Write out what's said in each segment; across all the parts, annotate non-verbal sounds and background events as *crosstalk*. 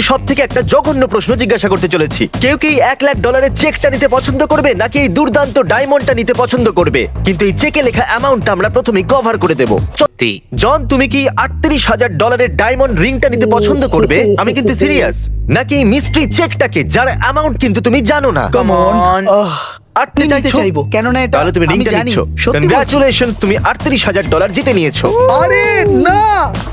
সব থেকে একটা জঘন্য প্রশ্ন জিজ্ঞাসা করতে চলেছি। কেউ কি এক লাখ ডলারের চেকটা নিতে পছন্দ করবে নাকি এই দুর্দান্ত ডায়মন্ডটা নিতে পছন্দ করবে? কিন্তু এই চেকে লেখা অ্যামাউন্টটা আমরা প্রথমে কভার করে দেবো। সত্যি? জন তুমি কি আটত্রিশ হাজার ডলারের ডায়মন্ড রিংটা নিতে পছন্দ করবে? আমি কিন্তু সিরিয়াস। নাকি মিস্ট্রি চেকটাকে যার অ্যামাউন্ট কিন্তু তুমি জানো না? Come on. আটতে চাইতে চাইব। কেননা এটা তাহলে তুমি আমি রিংটা জানি। নিচ্ছ। সত্যি বলছি। কনগ্রাচুলেশনস তুমি আটত্রিশ হাজার ডলার জিতে নিয়েছো। আরে না!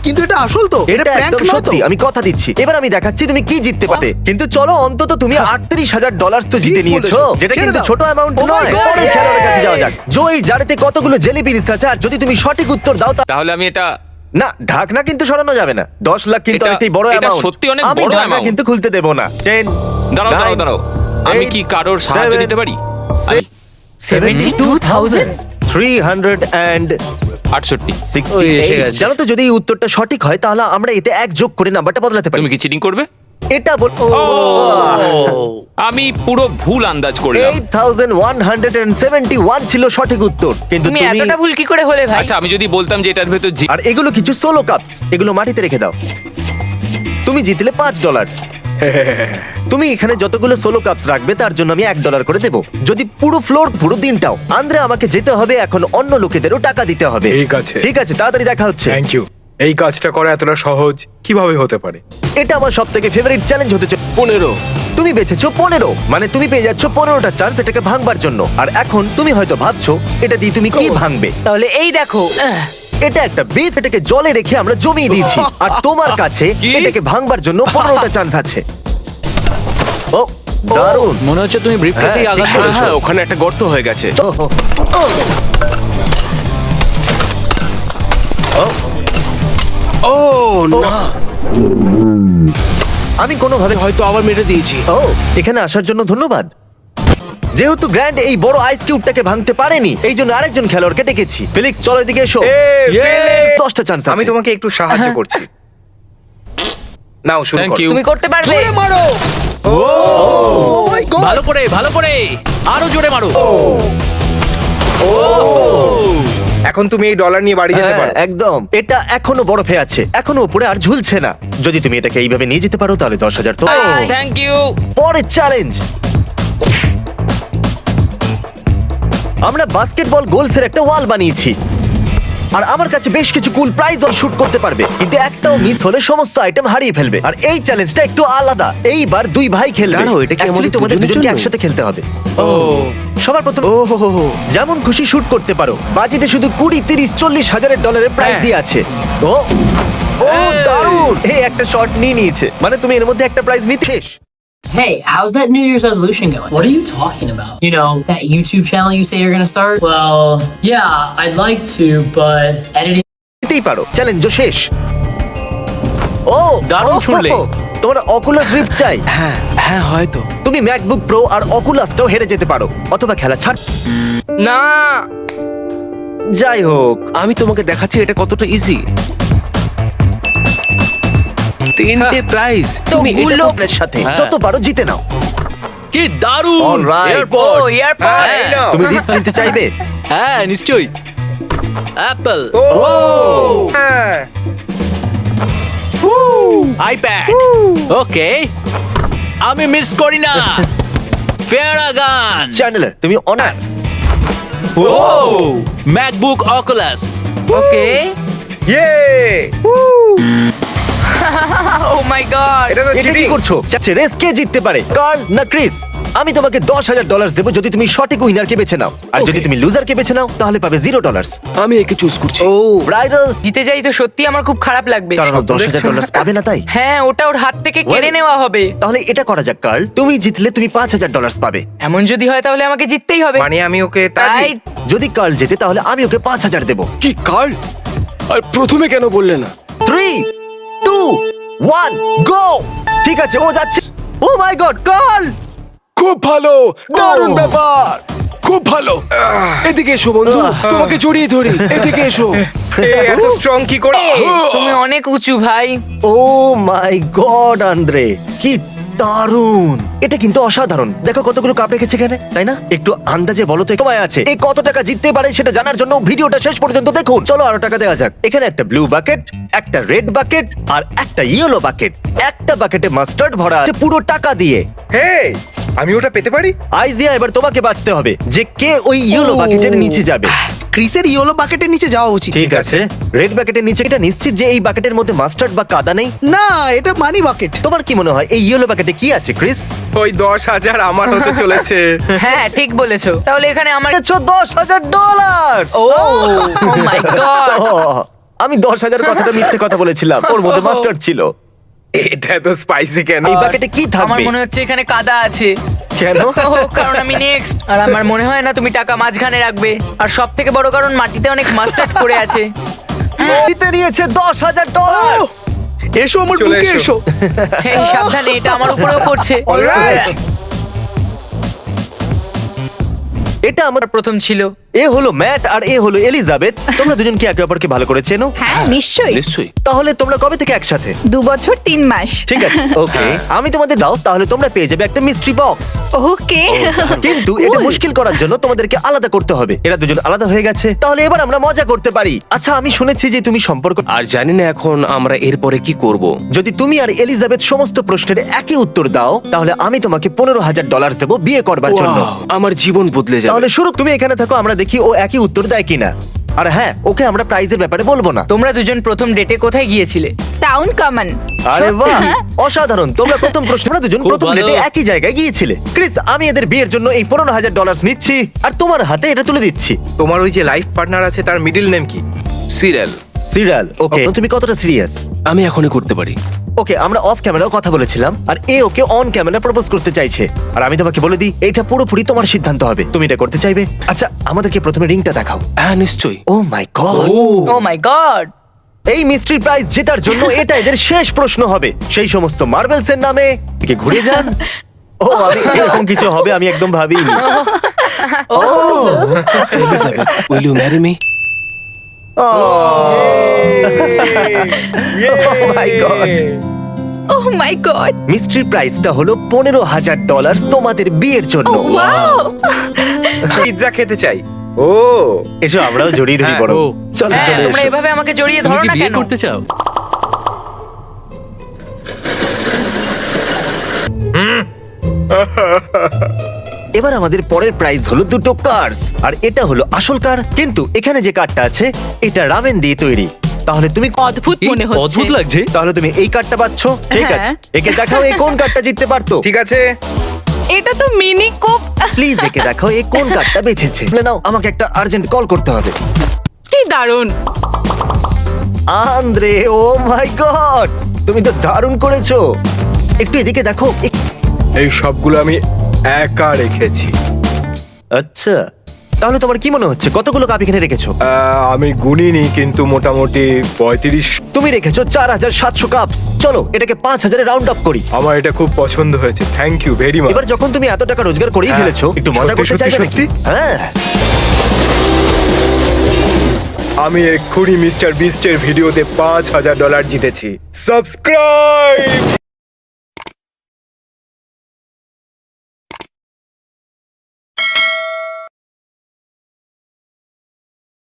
কিন্তু এটা আসল তো। এটা প্র্যাঙ্ক একদম নয় তো। সত্যি আমি কথা দিচ্ছি। এবার আমি দেখাচ্ছি তুমি কি জিততে পারতে কিন্তু চলো অন্তত তুমি আটত্রিশ হাজার ডলার তো জিতে নিয়েছো। বলেছ। যেটা ছেড়ে কিন্তু দাও। ছোট অ্যামাউন্ট Oh my নয়। God, পরের yeah! খেলোয়াড়ের কাছে যাওয়া যাক। জো এই জারেতে কতগুলো জেলি বিরিস আছে আর যদি তুমি সঠিক উত্তর দাও তা তাহলে আমি এটা না ঢাকনা কিন্তু সরানো যাবে না। দশ লাখ কিন্তু এটা- অনেকটাই বড় এটা অ্যামাউন্ট সত্যি অনেক আমি বড় ঢাকনা amount। কিন্তু খুলতে দেবো না। টেন দাঁড়াও দাঁড়াও দাঁড়াও। আমি কি কারোর সাহায্য নিতে পারি? Seventy two thousand three hundred and আটষট্টি ওই এসে গেছে। জানো তো যদি এই উত্তরটা সঠিক হয় তাহলে আমরা এতে এক যোগ করে নাম্বারটা বদলাতে পারি। তুমি কি চিটিং করবে? এটা বল আমি পুরো ভুল আন্দাজ করলাম। Eight thousand one hundred seventy one ছিল সঠিক উত্তর কিন্তু তুমি এতটা ভুল কি করে হলে ভাই? আচ্ছা আমি যদি বলতাম যে এটার ভেতর জি- আর এগুলো কিছু সোলো কাপস এগুলো মাটিতে রেখে দাও। তুমি জিতলে পাঁচ ডলার তুমি এখানে যতগুলো সোলো কাপস রাখবে তার জন্য আমি এক ডলার করে দেবো। যদি পুরো ফ্লোর পুরো দিনটাও। আন্দ্রে আমাকে যেতে হবে এখন অন্য লোকেদেরও টাকা দিতে হবে। ঠিক আছে। ঠিক আছে তাড়াতাড়ি দেখা হচ্ছে। থ্যাংক ইউ এই কাজটা করা এতটা সহজ কীভাবে হতে পারে? এটা আমার সব থেকে ফেভারিট চ্যালেঞ্জ হতে চলে পনেরো। তুমি বেঁচেছো পনেরো। মানে তুমি পেয়ে যাচ্ছ পনেরোটা চান্স এটাকে ভাঙবার জন্য। আর এখন তুমি হয়তো ভাবছ এটা দিয়ে তুমি কি ভাঙবে? তাহলে এই দেখো। আহ, এটা একটা বিফ এটাকে জলে রেখে আমরা জমিয়ে দিয়েছি। আর তোমার *laughs* কাছে এটাকে ভাঙবার জন্য পনেরোটা *laughs* চান্স আছে। ও দারুণ। মনে হচ্ছে তুমি ব্রিফকেসেই হ্যাঁ, আঘাত ঠিক করেছ। বলেছ। ওখানে একটা গর্ত হয়ে গেছে। ও, ও, ও। ও, ও। না। আমি কোনোভাবে হয়তো আবার মেরে দিয়েছি। ও এখানে আসার জন্য ধন্যবাদ। যেহেতু গ্র্যান্ড এই বড় আইস কিউবটাকে ভাঙতে পারেনি এই জন্য আরেকজন খেলোয়াড়কে ডেকেছি। ফিলিক্স চলো এদিকে এসো। দশটা চান্স আমি তোমাকে একটু সাহায্য করছি। নাও শুরু থ্যাংক ইউ তুমি করতে পারবে। জোরে মারো। ও! My God. ভালো করে ভালো করে। আরও জোরে মারো। এখন তুমি এই ডলার নিয়ে বাড়ি যেতে হ্যাঁ, পারো। একদম। এটা এখনও বরফে আছে। এখনও উপরে আর ঝুলছে না। যদি তুমি এটাকে এইভাবে নিয়ে যেতে পারো তাহলে দশ হাজার তো থ্যাংক ইউ পরের চ্যালেঞ্জ আমরা বাস্কেটবল গোলসের একটা ওয়াল বানিয়েছি। আর আমার কাছে বেশ কিছু কুল প্রাইজ শুট করতে পারবে। কিন্তু একটাও মিস হলে সমস্ত আইটেম হারিয়ে ফেলবে। আর এই চ্যালেঞ্জটা একটু আলাদা। এইবার দুই ভাই খেলবে। দাঁড়াও, এটা কি Actually, আমাদের তোমাদের দুজনের দুজনকে জন্য? একসাথে খেলতে হবে। ও। সবার প্রথম ও হো হো হো। যেমন খুশি শুট করতে পারো। বাজিতে শুধু কুড়ি তিরিশ চল্লিশ হাজারের ডলারের প্রাইজ হ্যাঁ। দিয়ে আছে। ও ও দারুণ! এই একটা শট নিয়ে নিয়েছে। মানে তুমি এর মধ্যে একটা প্রাইজ নিতে শেষ। Hey, how's that New Year's resolution going? What are you talking about? You know, that YouTube channel you say you're gonna start? Well, yeah, I'd like to, but editing নিতেই পারো চ্যালেঞ্জও শেষ ও দারুণ ছুড়লে। তোমার অকুলাস রিফট চাই হ্যাঁ হ্যাঁ হয়তো তুমি ম্যাকবুক প্রো আর অকুলাসটাও হেরে যেতে পারো অথবা খেলা ছাড় না যাই হোক আমি তোমাকে দেখাচ্ছি এটা কতটা ইজি তিনটে প্রাইজ তুমি এটা গুলো সাথে হ্যাঁ। যত পারো জিতে নাও। কি দারুণ! Alright. ও এয়ারপোর্ট এয়ারপোর্ট হ্যাঁ, এই নাও। তুমি রিস্ক নিতে চাইবে? হ্যাঁ নিশ্চয়ই। অ্যাপল ও হ্যাঁ আইপ্যাড ওকে আমি মিস করি না। *laughs* ফেরাগান চ্যানেলার তুমি অনার ও ম্যাকবুক অকুলাস ওকে ইয়ে ও মাই গড এটা তো এটা কি চিটিং করছ? রেস কে জিততে পারে? কার্ল না ক্রিস? আমি তোমাকে দশ হাজার ডলার দেবো যদি তুমি সঠিক উইনারকে বেছে নাও। আর যদি তুমি লুজারকে বেছে নাও তাহলে পাবে জিরো ডলার আমি একে চুজ করছি। ও ব্রাইডাল জিতে যাই তো সত্যি আমার খুব খারাপ লাগবে। কারণ দশ হাজার ডলার পাবে না তাই? হ্যাঁ ওটা ওর হাত থেকে কেড়ে Well- নেওয়া হবে। তাহলে এটা করা যাক কার্ল। তুমি জিতলে তুমি পাঁচ হাজার ডলার পাবে। এমন যদি হয় তাহলে আমাকে জিততেই হবে। মানে আমি ওকে তাই যদি কার্ল জেতে তাহলে আমি ওকে পাঁচ হাজার দেবো। কি কার্ল? আর প্রথমে কেন বললে না? থ্রি টু ওয়ান গো ঠিক আছে ও যাচ্ছে। ও মাই গড কল খুব ভালো দারুণ. ব্যাপার। খুব ভালো। এদিকে এসো বন্ধু তোমাকে জড়িয়ে ধরি। এদিকে এসো। *laughs* এত স্ট্রং কি করে তুমি অনেক উঁচু ভাই। ও মাই গড আন্দ্রে কি দারুণ। এটা কিন্তু অসাধারণ। দেখো কতগুলো কাপ রেখেছে এখানে, তাই না? একটু আন্দাজে বলো তো সময় আছে। এই কত টাকা জিততে পারে সেটা জানার জন্য ভিডিওটা শেষ পর্যন্ত দেখুন। চলো আরও টাকা দেওয়া যাক। এখানে একটা ব্লু বাকেট একটা রেড বাকেট আর একটা ইয়েলো বাকেট একটা বাকেটে মাস্টার্ড ভরা পুরো টাকা দিয়ে। হে আমি ওটা পেতে পারি? আইজিয়া এবার তোমাকে বাঁচতে হবে। যে কে ওই ইয়েলো বাকেটের নিচে যাবে। ক্রিসের ইয়েলো বাকেটের নিচে যাওয়া উচিত। ঠিক আছে। রেড বাকেটের নিচে এটা নিশ্চিত যে এই বাকেটের মধ্যে মাস্টার্ড বা কাদা নেই? না এটা মানি বাকেট। তোমার কি মনে হয় এই ইয়েলো বাকেটে কি আছে ক্রিস? ওই দশ হাজার আমার হতে চলেছে। *laughs* হ্যাঁ ঠিক বলেছ। তাহলে এখানে আমার এনেছো দশ হাজার ডলার ও মাই গড *laughs* আমি দশ হাজার কথাটা মিথ্যে কথা বলেছিলাম। ওর মধ্যে মাস্টার্ড ছিল। এটা তো স্পাইসি কেন? এই বাকেটে কি আমার থাকবে মনে হচ্ছে এখানে কাদা আছে। কেন? *laughs* ও, কারণ আমি নেক্সট আর আমার মনে হয় না তুমি টাকা মাঝখানে রাখবে। আর সব থেকে বড় কারণ মাটিতে অনেক মাস্টার্ড পড়ে আছে। *laughs* জিতে নিয়েছে দশ হাজার ডলার এসো আমার চলে বুকে এসো। এসো। *laughs* এই সাবধানে এটা আমার উপরেও পড়ছে। Alright. এটা আমার প্রথম ছিল। এ হলো ম্যাট আর এ হলো এলিজাবেথ। তোমরা দুজন কি একে অপরকে ভালো করে চেনো? হ্যাঁ নিশ্চয়ই। নিশ্চয়ই। তাহলে তোমরা কবে থেকে একসাথে? দু বছর তিন মাস। ঠিক আছে *laughs* ওকে আমি তোমাদের দাও তাহলে তোমরা পেয়ে যাবে একটা মিস্ট্রি বক্স ওকে। কিন্তু এটা মুশকিল করার জন্য তোমাদেরকে আলাদা করতে হবে। এরা দুজন আলাদা হয়ে গেছে। তাহলে এবার আমরা মজা করতে পারি। আচ্ছা আমি শুনেছি যে তুমি সম্পর্ক আর জানি না এখন আমরা এরপরে কি করব। যদি তুমি আর এলিজাবেথ সমস্ত প্রশ্নের একই উত্তর দাও তাহলে আমি তোমাকে পনেরো হাজার ডলার দেবো বিয়ে করবার জন্য। আমার জীবন বদলে যাবে। তাহলে শুরু তুমি এখানে থাকো আমরা দেখি ও একই উত্তর দেয় কিনা। আর হ্যাঁ ওকে আমরা প্রাইজের ব্যাপারে বলব না। তোমরা দুজন প্রথম ডেটে কোথায় গিয়েছিলে? Town common. আরে বাহ! অসাধারণ। তোমরা প্রথম প্রশ্ন তোমরা দুজন প্রথম ভালো। ডেটে একই জায়গায় গিয়েছিলে। ক্রিস আমি এদের বিয়ের জন্য এই পনেরো হাজার ডলার নিচ্ছি আর তোমার হাতে এটা তুলে দিচ্ছি। তোমার ওই যে লাইফ পার্টনার আছে তার মিডিল নেম কি? Serial serial. ওকে তুমি কতটা সিরিয়াস আমি এখনই করতে পারি। ওকে আমরা অফ ক্যামেরাও কথা বলেছিলাম আর এ ওকে অন ক্যামেরা প্রপোজ করতে চাইছে। আর আমি তোমাকে বলে দিই এটা পুরোপুরি তোমার সিদ্ধান্ত হবে। তুমি এটা করতে চাইবে? আচ্ছা আমাদেরকে প্রথমে রিংটা দেখাও। হ্যাঁ নিশ্চয়ই। Oh my God oh. My God এই মিস্ট্রি প্রাইজ জেতার জন্য *laughs* এটা এদের শেষ প্রশ্ন হবে। সেই সমস্ত মার্বেলস এর নামে এদিকে ঘুরে যান। *laughs* ও আমি এরকম কিছু হবে আমি একদম ভাবিনি। ও Elizabeth will you marry me my God oh my God mystery প্রাইজটা হলো পনেরো হাজার ডলার তোমাদের বিয়ের জন্য। ওয়াও পিৎজা খেতে চাই। ও। এসো আমরাও জড়িয়ে ধরি হ্যাঁ, বড়। ও। চলো হ্যাঁ চলে তোমরা এসো। এভাবে আমাকে জড়িয়ে তুমি ধরো কি না বিয়ে কেন? করতে চাও? এবার আমাদের পরের প্রাইজ হলো দুটো কার্স আর এটা হলো আসল কার কিন্তু এখানে যে কারটা আছে এটা রামেন দিয়ে তৈরি। তাহলে তুমি অদ্ভুত এই, মনে হচ্ছে। অদ্ভুত লাগছে। তাহলে তুমি এই কার্ডটা পাচ্ছ? ঠিক আছে। হ্যাঁ। একে দেখাও এই কোন কার্ডটা জিততে পারতো। ঠিক আছে। এটা তো মিনি কোপ প্লিজ একে দেখাও এই কোন কার্ডটা বেঁচেছে। *laughs* বলে নাও আমাকে একটা আর্জেন্ট কল করতে হবে। কি দারুণ। আন্দ্রে ও মাই গড তুমি তো দারুণ করেছ। একটু এদিকে দেখো এই সবগুলো আমি একা রেখেছি। আচ্ছা তাহলে তোমার কি মনে হচ্ছে? কতগুলো কাপ এখানে রেখেছো? আহ, আমি গুনিনি কিন্তু মোটামুটি পঁয়ত্রিশ। তুমি রেখেছো চার হাজার সাতশো কাপ চলো এটাকে পাঁচ হাজারে রাউন্ড আপ করি। আমার এটা খুব পছন্দ হয়েছে। থ্যাংক ইউ ভেরি মাচ এবার যখন তুমি এত টাকা রোজগার করেই হ্যাঁ। ফেলেছো একটু মজা সত্যি, করতে সত্যি, চাইবে নাকি? সত্যি? হ্যাঁ। আমি এক্ষুনি মিস্টার বিস্টের ভিডিওতে পাঁচ হাজার ডলার জিতেছি। সাবস্ক্রাইব